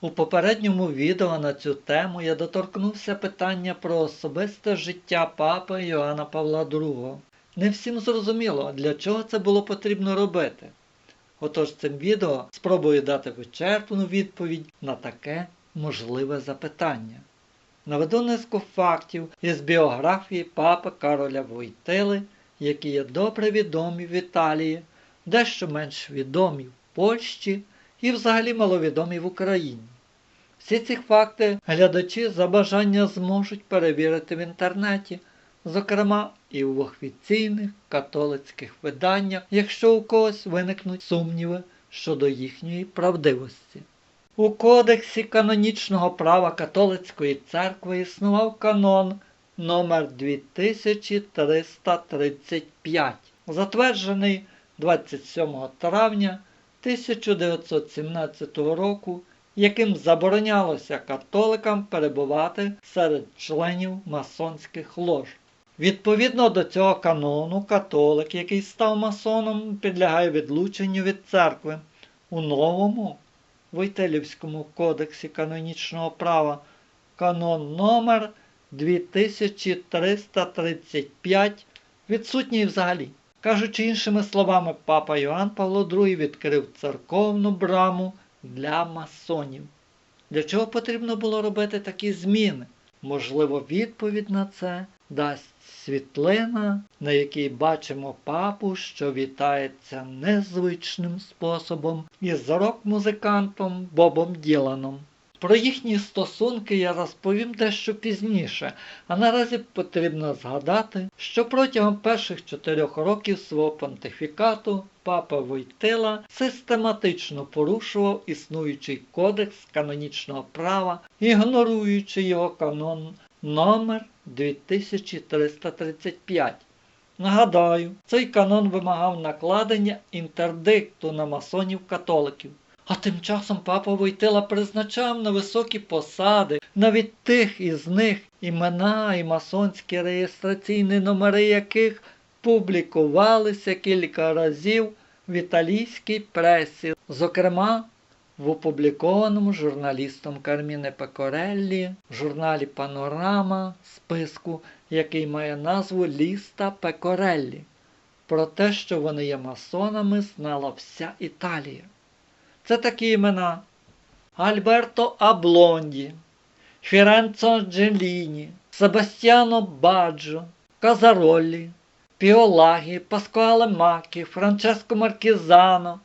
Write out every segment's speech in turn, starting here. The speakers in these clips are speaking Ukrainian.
У попередньому відео на цю тему я доторкнувся питання про особисте життя папи Йоанна Павла II. Не всім зрозуміло, для чого це було потрібно робити. Отож цим відео спробую дати вичерпну відповідь на таке можливе запитання. Наведу низку фактів із біографії папи Кароля Войтили, які є добре відомі в Італії, дещо менш відомі в Польщі і взагалі маловідомі в Україні. Всі ці факти глядачі за бажання зможуть перевірити в інтернеті, зокрема і в офіційних католицьких виданнях, якщо у когось виникнуть сумніви щодо їхньої правдивості. У Кодексі канонічного права католицької церкви існував канон номер 2335, затверджений 27 травня 1917 року, яким заборонялося католикам перебувати серед членів масонських лож. Відповідно до цього канону, католик, який став масоном, підлягає відлученню від церкви у новому Войтелівському кодексі канонічного права канон номер 2335 відсутній взагалі. Кажучи іншими словами, папа Йоанн Павло II відкрив церковну браму для масонів. Для чого потрібно було робити такі зміни? Можливо, відповідь на це дасть світлина, на якій бачимо папу, що вітається незвичним способом із рок-музикантом Бобом Діланом. Про їхні стосунки я розповім дещо пізніше, а наразі потрібно згадати, що протягом перших чотирьох років свого понтифікату папа Войтила систематично порушував існуючий кодекс канонічного права, ігноруючи його канон номер 2335. Нагадаю, цей канон вимагав накладення інтердикту на масонів-католиків. А тим часом папа Войтила призначав на високі посади, навіть тих із них імена і масонські реєстраційні номери яких публікувалися кілька разів в італійській пресі, зокрема в опублікованому журналістом Карміне Пекореллі в журналі Панорама списку, який має назву Ліста Пекореллі. Про те, що вони є масонами, знала вся Італія. Це такі імена Альберто Аблонді, Фіренцо Джеліні, Себастьяно Баджо, Казароллі, Піолагі, Паскуале Макі, Франческо Маркізано,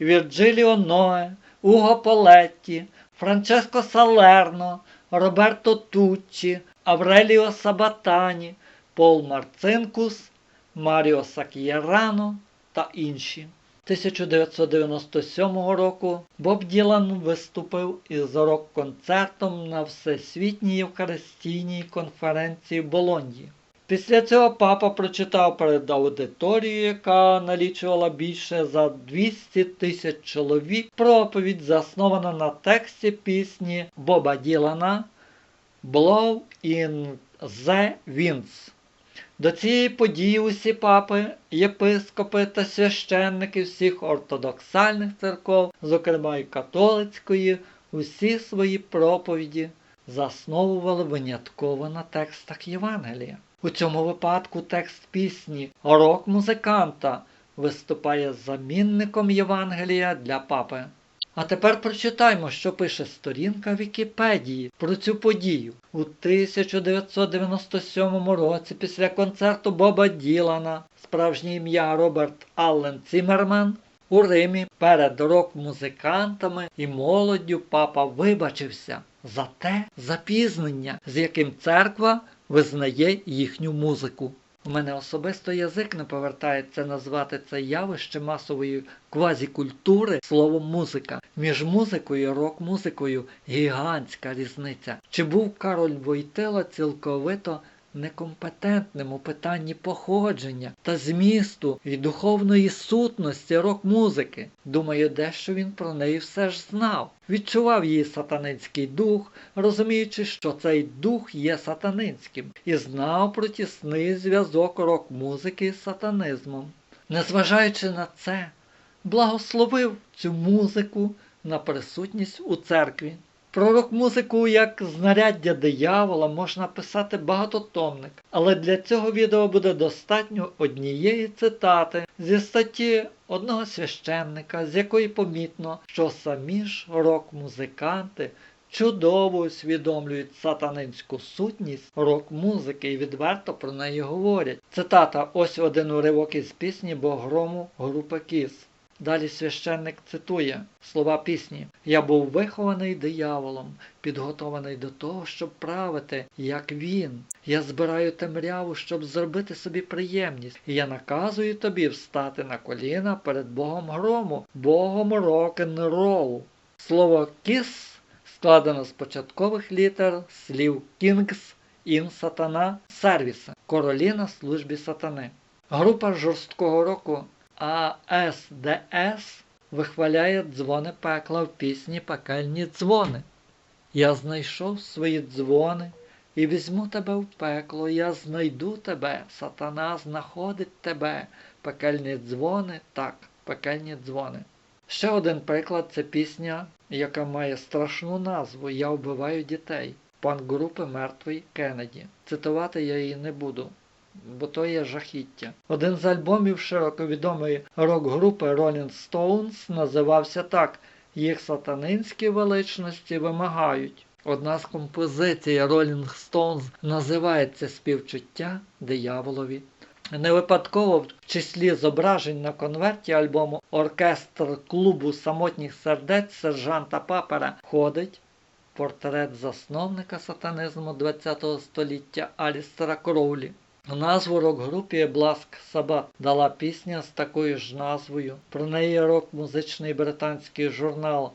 Вірджиліо Ное, Уго Полетті, Франческо Салерно, Роберто Туччі, Авреліо Сабатані, Пол Марцинкус, Маріо Сак'єрано та інші. 1997 року Боб Ділан виступив із рок-концертом на Всесвітній Євхаристійній конференції в Болоньї. Після цього папа прочитав перед аудиторією, яка налічувала більше за 200 тисяч чоловік, проповідь, заснована на тексті пісні Боба Ділана Blow in the Winds. До цієї події усі папи, єпископи та священники всіх ортодоксальних церков, зокрема і католицької, усі свої проповіді засновували винятково на текстах Євангелія. У цьому випадку текст пісні рок-музиканта виступає замінником Євангелія для папи. А тепер прочитаймо, що пише сторінка Вікіпедії про цю подію. У 1997 році після концерту Боба Ділана, справжнє ім'я Роберт Аллен Цімерман, у Римі перед рок-музикантами і молоддю папа вибачився за те запізнення, з яким церква визнає їхню музику. У мене особисто язик не повертається назвати це явище масової квазікультури словом музика. Між музикою і рок-музикою гігантська різниця. Чи був Кароль Войтела цілковито некомпетентним у питанні походження та змісту і духовної сутності рок-музики? Думаю, дещо він про неї все ж знав. Відчував її сатанинський дух, розуміючи, що цей дух є сатанинським, і знав про тісний зв'язок рок-музики з сатанизмом. Незважаючи на це, благословив цю музику на присутність у церкві. Про рок-музику як знаряддя диявола можна писати багатотомник, але для цього відео буде достатньо однієї цитати зі статті одного священника, з якої помітно, що самі ж рок-музиканти чудово усвідомлюють сатанинську сутність рок-музики і відверто про неї говорять. Цитата ось один уривок із пісні Богрому групи Кіс. Далі священник цитує слова пісні: Я був вихований дияволом, підготований до того, щоб правити, як він. Я збираю темряву, щоб зробити собі приємність, і я наказую тобі встати на коліна перед Богом грому, Богом рок-н-ролу. Слово кіс складено з початкових літер слів Kings, Ін Сатана, Сервіса, королі на службі сатани. Група жорсткого року АСДС вихваляє дзвони пекла в пісні Пекельні дзвони. Я знайшов свої дзвони і візьму тебе в пекло, я знайду тебе, сатана знаходить тебе, пекельні дзвони, так, пекельні дзвони. Ще один приклад це пісня, яка має страшну назву Я вбиваю дітей. Пан групи Мертвий Кеннеді. Цитувати я її не буду, бо то є жахіття. Один з альбомів широковідомої рок-групи Rolling Stones називався так Їх сатанинські величності вимагають. Одна з композицій Rolling Stones називається Співчуття дияволові. Не випадково в числі зображень на конверті альбому оркестр клубу самотніх сердець сержанта Папера ходить портрет засновника сатанизму ХХ століття Алістера Кроулі. Назву рок-групі Black Sabbath дала пісня з такою ж назвою. Про неї рок-музичний британський журнал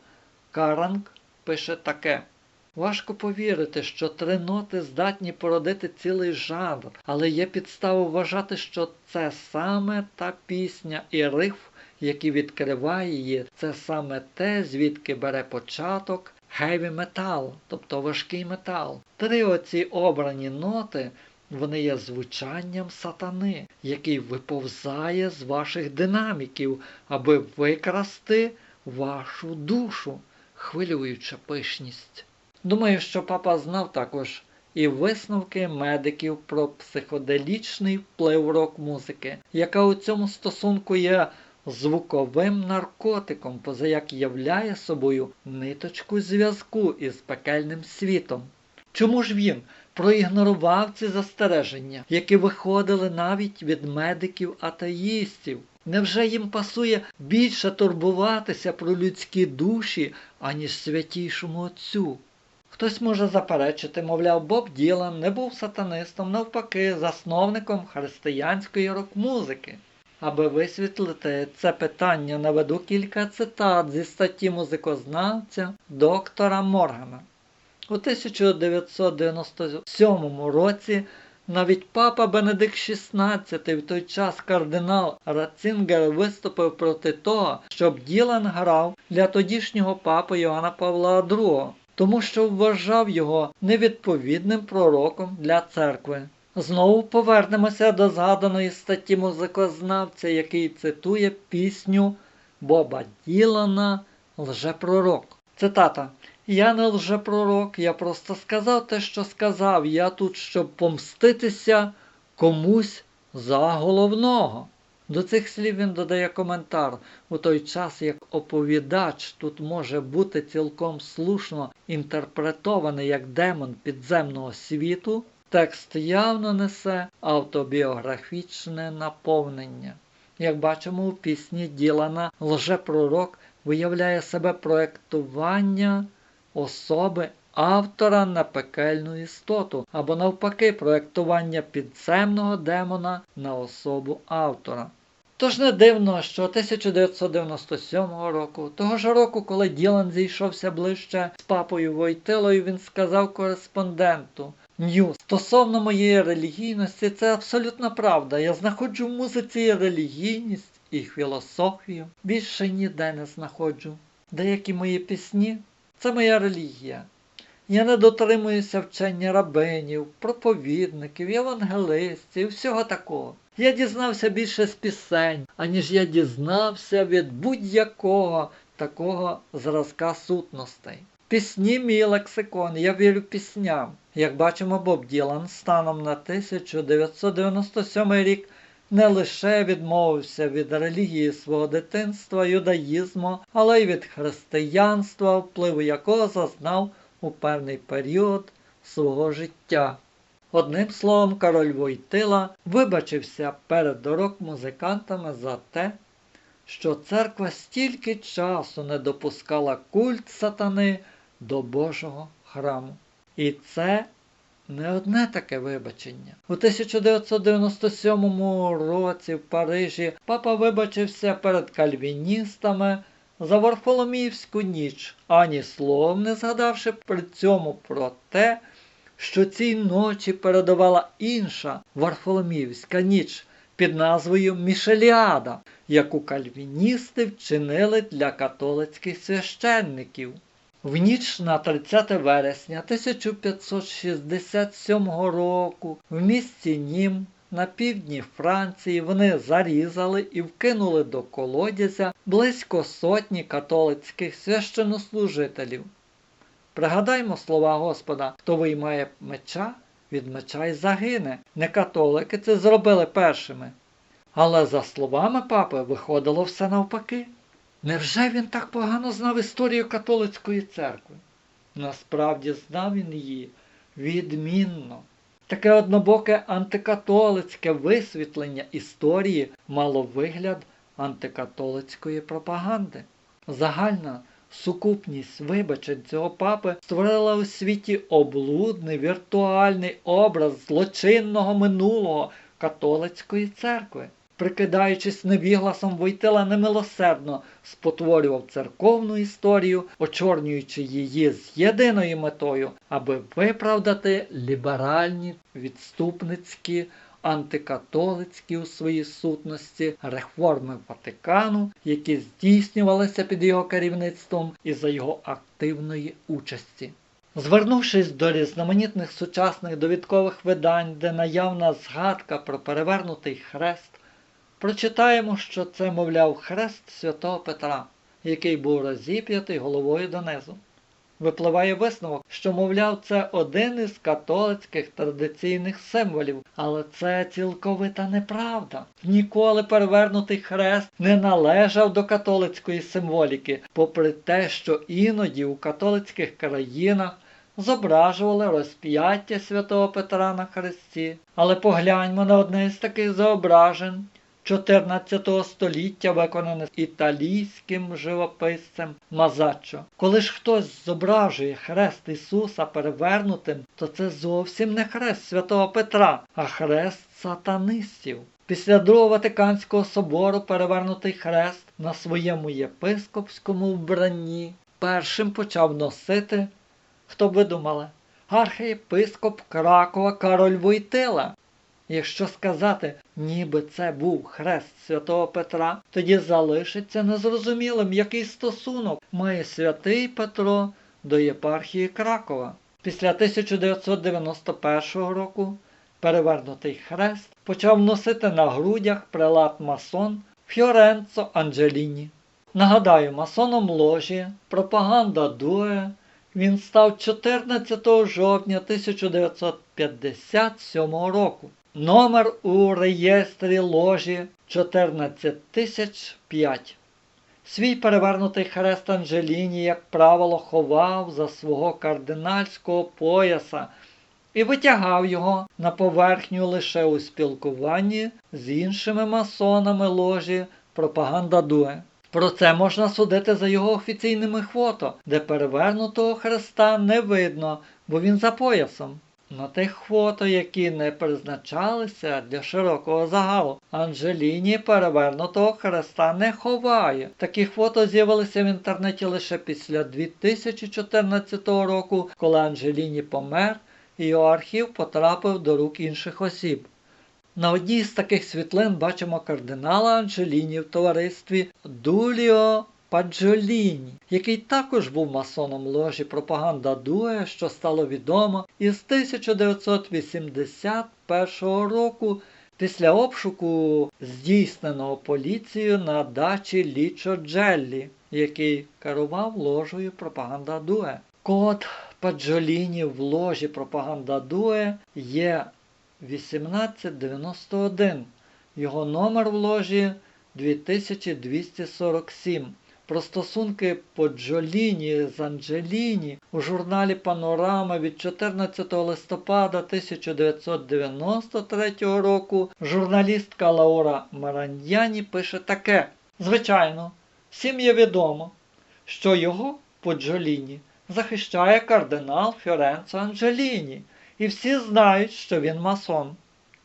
Каранг пише таке. Важко повірити, що три ноти здатні породити цілий жанр, але є підстава вважати, що це саме та пісня і риф, який відкриває її, це саме те, звідки бере початок heavy metal, тобто важкий метал. Три оці обрані ноти. Вони є звучанням сатани, який виповзає з ваших динаміків, аби викрасти вашу душу, хвилююча пишність. Думаю, що папа знав також і висновки медиків про психоделічний вплив рок-музики, яка у цьому стосунку є звуковим наркотиком, позаяк являє собою ниточку зв'язку із пекельним світом. Чому ж він проігнорував ці застереження, які виходили навіть від медиків-атеїстів? Невже їм пасує більше турбуватися про людські душі, аніж святійшому Отцю? Хтось може заперечити, мовляв, Боб Ділан не був сатанистом, навпаки, засновником християнської рок-музики. Аби висвітлити це питання, наведу кілька цитат зі статті музикознавця доктора Моргана. У 1997 році навіть папа Бенедикт XVI, в той час кардинал Ратцингер виступив проти того, щоб Ділан грав для тодішнього папи Йоанна Павла II, тому що вважав його невідповідним пророком для церкви. Знову повернемося до згаданої статті музикознавця, який цитує пісню Боба Ділана Лжепророк. Цитата. Я не лжепророк, я просто сказав те, що сказав. Я тут, щоб помститися комусь за головного. До цих слів він додає коментар. У той час, як оповідач тут може бути цілком слушно інтерпретований як демон підземного світу, текст явно несе автобіографічне наповнення. Як бачимо у пісні Ділана, лжепророк виявляє себе проєктування особи автора на пекельну істоту, або навпаки, проєктування підземного демона на особу автора. Тож не дивно, що 1997 року, того ж року, коли Ділан зійшовся ближче з папою Войтилою, він сказав кореспонденту Нью, стосовно моєї релігійності, це абсолютна правда. Я знаходжу в музиці релігійність і філософію. Більше ніде не знаходжу. Деякі мої пісні це моя релігія. Я не дотримуюся вчення рабинів, проповідників, євангелистів, всього такого. Я дізнався більше з пісень, аніж я дізнався від будь-якого такого зразка сутностей. Пісні мій лексикон, я вірю пісням. Як бачимо, Боб Ділан станом на 1997 рік не лише відмовився від релігії свого дитинства, юдаїзму, але й від християнства, впливу якого зазнав у певний період свого життя. Одним словом, король Войтила вибачився перед рок-музикантами за те, що церква стільки часу не допускала культ сатани до Божого храму. І це не одне таке вибачення. У 1997 році в Парижі папа вибачився перед кальвіністами за Варфоломіївську ніч, ані словом не згадавши при цьому про те, що цій ночі передавала інша Варфоломіївська ніч під назвою Мішеліада, яку кальвіністи вчинили для католицьких священників. В ніч на 30 вересня 1567 року в місті Нім на півдні Франції вони зарізали і вкинули до колодязя близько сотні католицьких священнослужителів. Пригадаймо слова Господа, хто виймає меча, від меча й загине. Не католики це зробили першими. Але за словами папи виходило все навпаки. Невже він так погано знав історію католицької церкви? Насправді знав він її відмінно. Таке однобоке антикатолицьке висвітлення історії мало вигляд антикатолицької пропаганди. Загальна сукупність вибачень цього папи створила у світі облудний віртуальний образ злочинного минулого католицької церкви. Прикидаючись невігласом, Войтила немилосердно спотворював церковну історію, очорнюючи її з єдиною метою, аби виправдати ліберальні, відступницькі, антикатолицькі у своїй сутності реформи Ватикану, які здійснювалися під його керівництвом і за його активної участі. Звернувшись до різноманітних сучасних довідкових видань, де наявна згадка про перевернутий хрест, прочитаємо, що це, мовляв, хрест святого Петра, який був розіп'ятий головою донизу. Випливає висновок, що, мовляв, це один із католицьких традиційних символів, але це цілковита неправда. Ніколи перевернутий хрест не належав до католицької символіки, попри те, що іноді у католицьких країнах зображували розп'яття святого Петра на хресті. Але погляньмо на одне із таких зображень. 14 століття виконане італійським живописцем Мазаччо. Коли ж хтось зображує хрест Ісуса перевернутим, то це зовсім не хрест святого Петра, а хрест сатанистів. Після Другого Ватиканського собору перевернутий хрест на своєму єпископському вбранні першим почав носити, хто б ви думали, архієпископ Кракова Кароль Войтила. Якщо сказати, ніби це був хрест святого Петра, тоді залишиться незрозумілим, який стосунок має святий Петро до єпархії Кракова. Після 1991 року перевернутий хрест почав носити на грудях прелат масон Фьоренцо Анджеліні. Нагадаю, масоном ложі пропаганда Дуе він став 14 жовтня 1957 року. Номер у реєстрі ложі 14005. Свій перевернутий хрест Анджеліні, як правило, ховав за свого кардинальського пояса і витягав його на поверхню лише у спілкуванні з іншими масонами ложі пропаганда Дуе. Про це можна судити за його офіційними фото, де перевернутого хреста не видно, бо він за поясом. На тих фото, які не призначалися для широкого загалу, Анджеліні перевернутого хреста не ховає. Такі фото з'явилися в інтернеті лише після 2014 року, коли Анджеліні помер і його архів потрапив до рук інших осіб. На одній з таких світлин бачимо кардинала Анджеліні в товаристві Дуліо Паджоліні, який також був масоном ложі пропаганда Дуе, що стало відомо із 1981 року після обшуку, здійсненого поліцією на дачі Лічо Джеллі, який керував ложею пропаганда Дуе. Код Паджоліні в ложі Пропаганда Дуе є 1891. Його номер в ложі 2247. Про стосунки Поджоліні з Анджеліні у журналі Панорама від 14 листопада 1993 року журналістка Лаура Мараньяні пише таке. Звичайно, всім є відомо, що його Поджоліні захищає кардинал Фіоренцо Анджеліні, і всі знають, що він масон.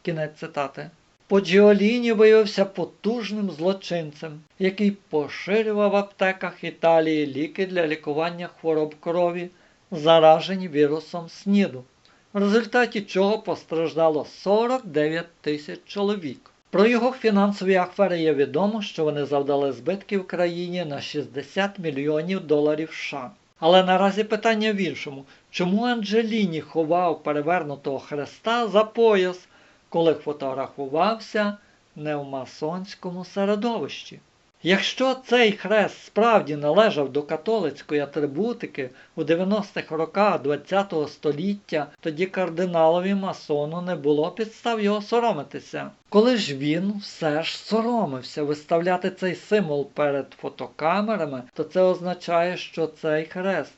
Кінець цитати. Поджіоліні виявився потужним злочинцем, який поширював в аптеках Італії ліки для лікування хвороб крові, заражені вірусом СНІДу, в результаті чого постраждало 49 тисяч чоловік. Про його фінансові афери є відомо, що вони завдали збитків країні на 60 мільйонів доларів США. Але наразі питання в іншому, чому Анджеліні ховав перевернутого хреста за пояс, коли фотографувався не в масонському середовищі? Якщо цей хрест справді належав до католицької атрибутики у 90-х роках ХХ століття, тоді кардиналові масону не було підстав його соромитися. Коли ж він все ж соромився виставляти цей символ перед фотокамерами, то це означає, що цей хрест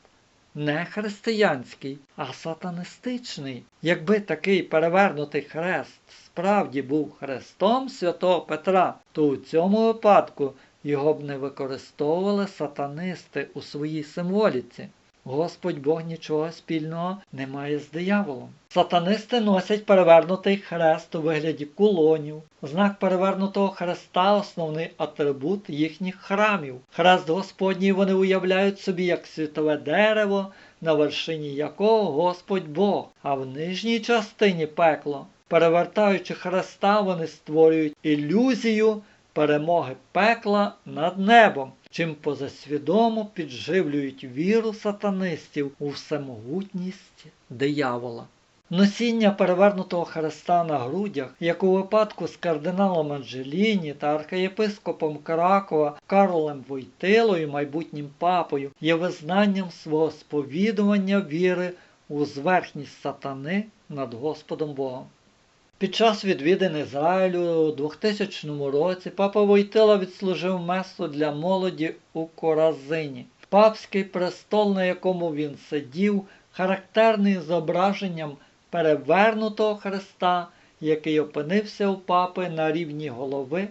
не християнський, а сатанистичний. Якби такий перевернутий хрест справді був хрестом святого Петра, то у цьому випадку його б не використовували сатанисти у своїй символіці. Господь Бог нічого спільного не має з дияволом. Сатанисти носять перевернутий хрест у вигляді кулонів. Знак перевернутого хреста основний атрибут їхніх храмів. Хрест Господній вони уявляють собі як світове дерево, на вершині якого Господь Бог, а в нижній частині пекло. Перевертаючи хреста, вони створюють ілюзію перемоги пекла над небом, чим позасвідомо підживлюють віру сатанистів у всемогутність диявола. Носіння перевернутого хреста на грудях, як у випадку з кардиналом Анджеліні та архієпископом Кракова Карлем Войтилою, майбутнім папою, є визнанням свого сповідування віри у зверхність сатани над Господом Богом. Під час відвідин Ізраїлю у 2000 році папа Войтила відслужив месу для молоді у Коразині. Папський престол, на якому він сидів, характерний зображенням перевернутого хреста, який опинився у папи на рівні голови,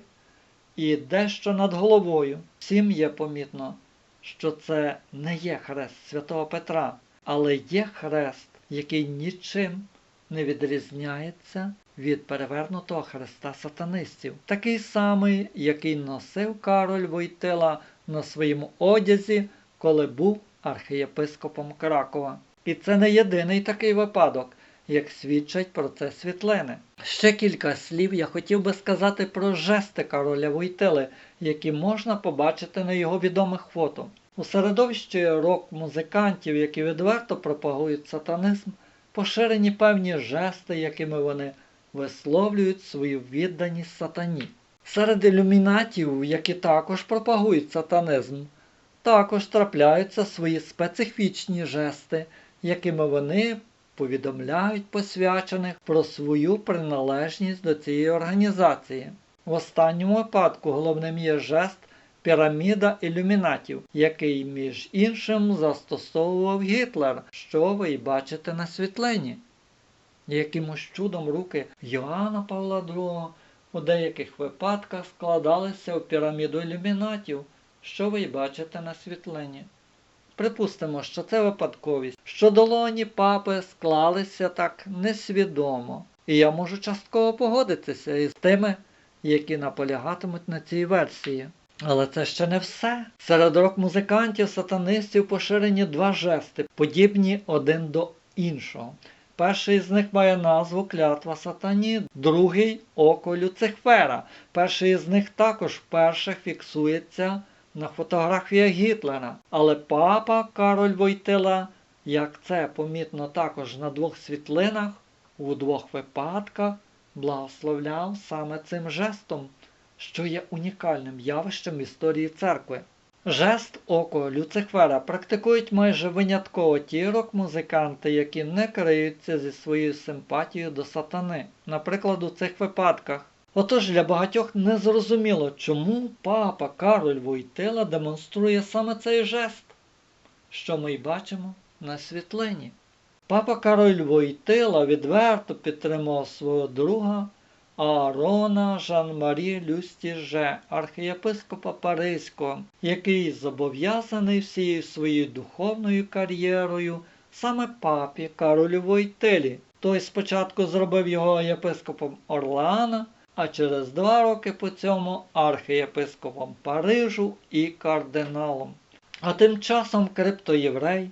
і дещо над головою. Всім є помітно, що це не є хрест святого Петра, але є хрест, який нічим не відрізняється від перевернутого хреста сатанистів, такий самий, який носив Кароль Войтила на своєму одязі, коли був архієпископом Кракова. І це не єдиний такий випадок, як свідчать про це світлини. Ще кілька слів я хотів би сказати про жести Кароля Войтили, які можна побачити на його відомих фото. У середовищі рок-музикантів, які відверто пропагують сатанизм, поширені певні жести, якими вони висловлюють свою відданість сатані. Серед ілюмінатів, які також пропагують сатанизм, також трапляються свої специфічні жести, якими вони повідомляють посвячених про свою приналежність до цієї організації. В останньому випадку головним є жест піраміда ілюмінатів, який, між іншим, застосовував Гітлер, що ви бачите на світлині. Якимось чудом руки Йоанна Павла II у деяких випадках складалися в піраміду ілюмінатів, що ви й бачите на світлині. Припустимо, що це випадковість, що долоні папи склалися так несвідомо, і я можу частково погодитися із тими, які наполягатимуть на цій версії. Але це ще не все. Серед рок-музикантів, сатанистів поширені два жести, подібні один до іншого. Перший з них має назву клятва сатані, другий око Люцифера. Перший з них також вперше фіксується на фотографіях Гітлера. Але папа Кароль Войтила, як це помітно також на двох світлинах, у двох випадках благословляв саме цим жестом, що є унікальним явищем в історії церкви. Жест око Люцифера практикують майже винятково ті рок-музиканти, які не криються зі своєю симпатією до сатани, наприклад, у цих випадках. Отож для багатьох незрозуміло, чому папа Кароль Войтила демонструє саме цей жест, що ми й бачимо на світлині. Папа Кароль Войтила відверто підтримав свого друга Аарона Жан-Марі Люстіже, архієпископа Паризького, який зобов'язаний всією своєю духовною кар'єрою саме папі Каролю Войтилі. Той спочатку зробив його єпископом Орлеана, а через два роки по цьому архієпископом Парижу і кардиналом. А тим часом криптоєврей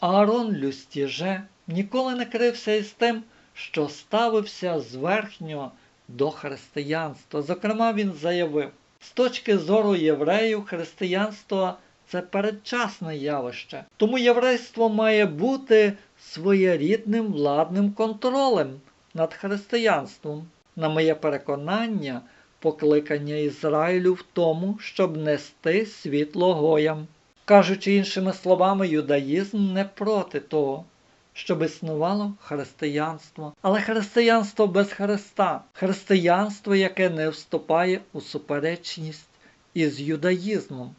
Аарон Люстіже ніколи не крився із тим, що ставився зверхньо до християнства. Зокрема, він заявив, з точки зору євреїв, християнство це передчасне явище. Тому єврейство має бути своєрідним владним контролем над християнством. На моє переконання, покликання Ізраїлю в тому, щоб нести світло гоям. Кажучи іншими словами, юдаїзм не проти того, щоб існувало християнство. Але християнство без Христа, християнство, яке не вступає у суперечність із юдаїзмом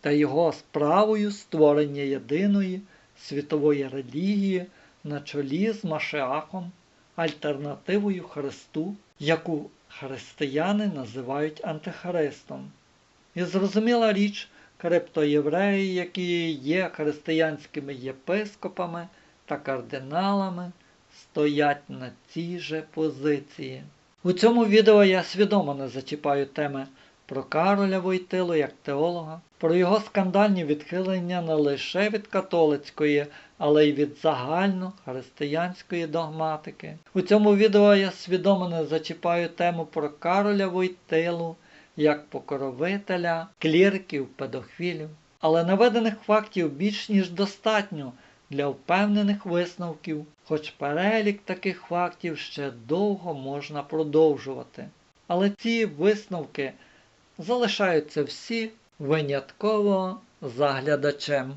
та його справою створення єдиної світової релігії на чолі з Машеахом, альтернативою Христу, яку християни називають антихристом. І зрозуміла річ, криптоєвреї, які є християнськими єпископами та кардиналами, стоять на цій же позиції. У цьому відео я свідомо не зачіпаю теми про Кароля Войтилу як теолога, про його скандальні відхилення не лише від католицької, але й від загально-християнської догматики. У цьому відео я свідомо не зачіпаю тему про Кароля Войтилу як покровителя кліриків, педофілів. Але наведених фактів більш ніж достатньо для впевнених висновків, хоч перелік таких фактів ще довго можна продовжувати. Але ці висновки залишаються всі винятково заглядачем.